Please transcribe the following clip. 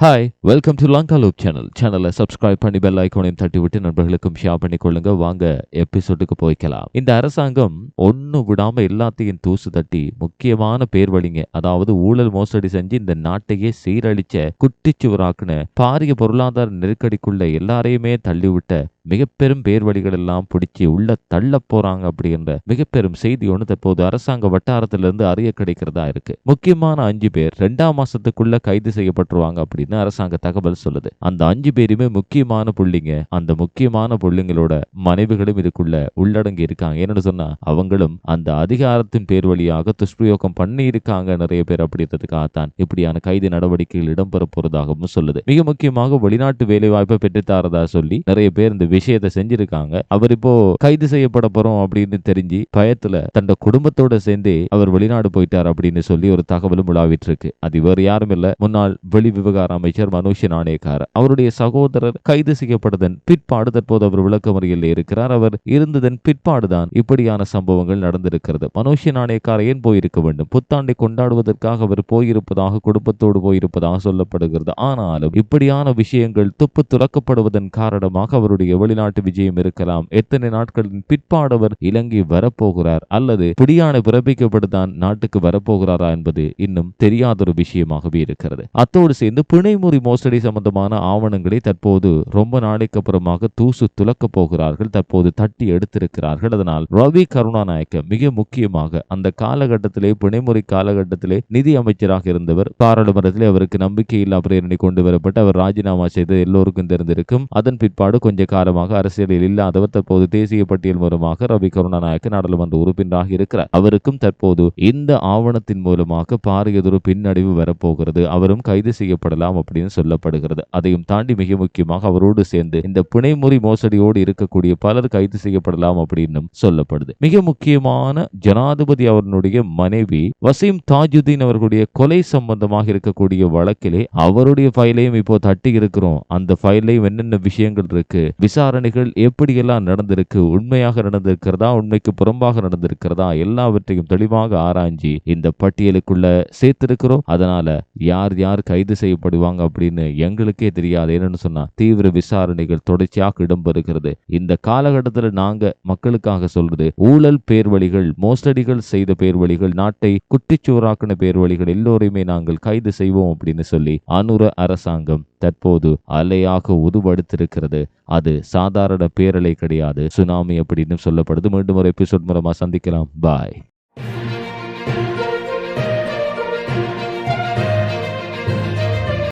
Hi welcome to Lanka loop channel சேனலை subscribe பண்ணி bell ஐக்கோனையும் தட்டி விட்டு நண்பர்களுக்கும் ஷேர் பண்ணி கொள்ளுங்க வாங்க எபிசோடுக்கு போய்க்கலாம். இந்த அரசாங்கம் ஒன்று விடாம எல்லாத்தையும் தூசு தட்டி முக்கியமான பேர் வழிங்க அதாவது ஊழல் மோசடி செஞ்சு இந்த நாட்டையே சீரழிச்ச குட்டிச்சுவராக்குன பாரிய பொருளாதார நெருக்கடிக்குள்ள எல்லாரையுமே தள்ளிவிட்ட மிக பெரும் பேர் வழிகள் எல்லாம் பிடிச்சி உள்ள தள்ள போறாங்க அப்படின்ற மிக பெரும் செய்தி ஒன்று தற்போது அரசாங்க வட்டாரத்திலிருந்து அறிய கிடைக்கிறதா இருக்கு. முக்கியமான அஞ்சு பேர் ரெண்டாம் மாசத்துக்குள்ள கைது செய்யப்பட்டுருவாங்க அப்படின்னு அரசாங்க தகவல் சொல்லுது. அந்த அஞ்சு பேருமே முக்கியமான புள்ளிங்க. அந்த முக்கியமான புள்ளிங்களோட மனைவிகளும் இதுக்குள்ள உள்ளடங்கி இருக்காங்க. என்னன்னு சொன்னா அவங்களும் அந்த அதிகாரத்தின் பேர் வழியாக துஷ்பிரயோகம் பண்ணி இருக்காங்க நிறைய பேர் அப்படின்றதுக்காகத்தான் இப்படியான கைது நடவடிக்கைகள் இடம்பெற போறதாகவும் சொல்லுது. மிக முக்கியமாக வெளிநாட்டு வேலை வாய்ப்பை பெற்றுத்தாரதா சொல்லி நிறைய பேர் இந்த விஷயத்தை செஞ்சிருக்காங்க. அவர் இப்போ கைது செய்யப்பட போறோம் அப்படின்னு தெரிஞ்சு பயத்துல தன்னோட குடும்பத்தோட சேர்ந்து அவர் வெளிநாடு போயிட்டார் அப்படின்னு சொல்லி ஒரு தகவலும் உலாவிட்டு இருக்கு அது வேறு யாரும் இல்ல. முன்னாள் வெளி விவகார அமைச்சர் மனுஷ நாணயக்கார் அவருடைய சகோதரர் கைது செய்யப்பட்டதன் பிற்பாடு தற்போது அவர் விளக்கமறியல் இருக்கிறார். அவர் இருந்ததன் பிற்பாடுதான் இப்படியான சம்பவங்கள் நடந்திருக்கிறது. மனுஷ நாணயக்கார் ஏன் போயிருக்க வேண்டும்? புத்தாண்டை கொண்டாடுவதற்காக அவர் போயிருப்பதாக குடும்பத்தோடு போயிருப்பதாக சொல்லப்படுகிறது. ஆனாலும் இப்படியான விஷயங்கள் துப்பு துறக்கப்படுவதன் காரணமாக அவருடைய வெளிநாட்டு விஜயம் இருக்கலாம். எத்தனை நாட்களின் பிற்பாடு அவர் இலங்கை வரப்போகிறார் அல்லது பிடியான பிறப்பிக்கப்பட்டுதான் நாட்டுக்கு வரப்போகிறாரா என்பது இன்னும் தெரியாத ஒரு விஷயமாகவே இருக்கிறது. அத்தோடு சேர்ந்து பிணைமுறி மோசடி சம்பந்தமான ஆவணங்களை தற்போது ரொம்ப நாளைக்கு அப்புறமாக தூசு துலக்க போகிறார்கள். தற்போது தட்டி எடுத்திருக்கிறார்கள். அதனால் ரவி கருணாநாயக்க மிக முக்கியமாக அந்த காலகட்டத்திலே பிணைமுறை காலகட்டத்திலே நிதி அமைச்சராக இருந்தவர் பாராளுமன்றத்திலே அவருக்கு நம்பிக்கை இல்லா பிரேரணை கொண்டு வரப்பட்டு அவர் ராஜினாமா செய்தது எல்லோருக்கும் தெரிந்திருக்கும். அதன் பிற்பாடு கொஞ்ச காலம் காரணமாக அரசியலில் இல்லாதவர் தற்போது தேசிய பட்டியல் மூலமாக ரவி கருணாநாயக்க நாடாளுமன்ற உறுப்பினராக இருக்கிறார். அவருக்கும் தற்போது இந்த ஆவணத்தின் மூலமாக பாரியதொரு பின்னடைவு வரப்போகிறது. அவரும் கைது செய்யப்படலாம் அப்படின்னு சொல்லப்படுகிறது. அதையும் தாண்டி மிக முக்கியமாக அவரோடு சேர்ந்து இந்த பிணைமுறி மோசடியோடு இருக்கக்கூடிய பலர் கைது செய்யப்படலாம் அப்படின்னு சொல்லப்படுது. மிக முக்கியமான ஜனாதிபதி அவருடைய மனைவி வசீம் தாஜுதீன் அவர்களுடைய கொலை சம்பந்தமாக இருக்கக்கூடிய வழக்கிலே அவருடைய ஃபைலையும் இப்போ தட்டி இருக்கிறோம். அந்த ஃபைலையும் என்னென்ன விஷயங்கள் இருக்கு? விசாரணைகள் எப்படியெல்லாம் நடந்திருக்கு உண்மையாக நடந்திருக்கிறதா உண்மைக்கு புறம்பாக நடந்திருக்கிறதா எல்லாவற்றையும் தெளிவாக ஆராய்ஞ்சி இந்த பட்டியலுக்குள்ள சேர்த்திருக்கிறோம். அதனால யார் யார் கைது செய்யப்படுவாங்க அப்படின்னு எங்களுக்கே தெரியாது. என்னன்னு சொன்னா தீவிர விசாரணைகள் தொடர்ச்சியாக இடம்பெறுகிறது. இந்த காலகட்டத்தில் நாங்க மக்களுக்காக சொல்றது ஊழல் பேர்வழிகள் மோசடிகள் செய்த பேர்வழிகள் நாட்டை குட்டிச்சுவராக்கின பேர்வழிகள் எல்லோரையுமே நாங்கள் கைது செய்வோம் அப்படின்னு சொல்லி அனுர அரசாங்கம் தற்போது அலையாக உருவெடுத்திருக்கிறது. அது சாதாரண பேரலை கிடையாது. சுனாமி அப்படின்னு சொல்லப்படுது. மீண்டும் ஒரு எபிசோட் மூலமா சந்திக்கலாம். பாய்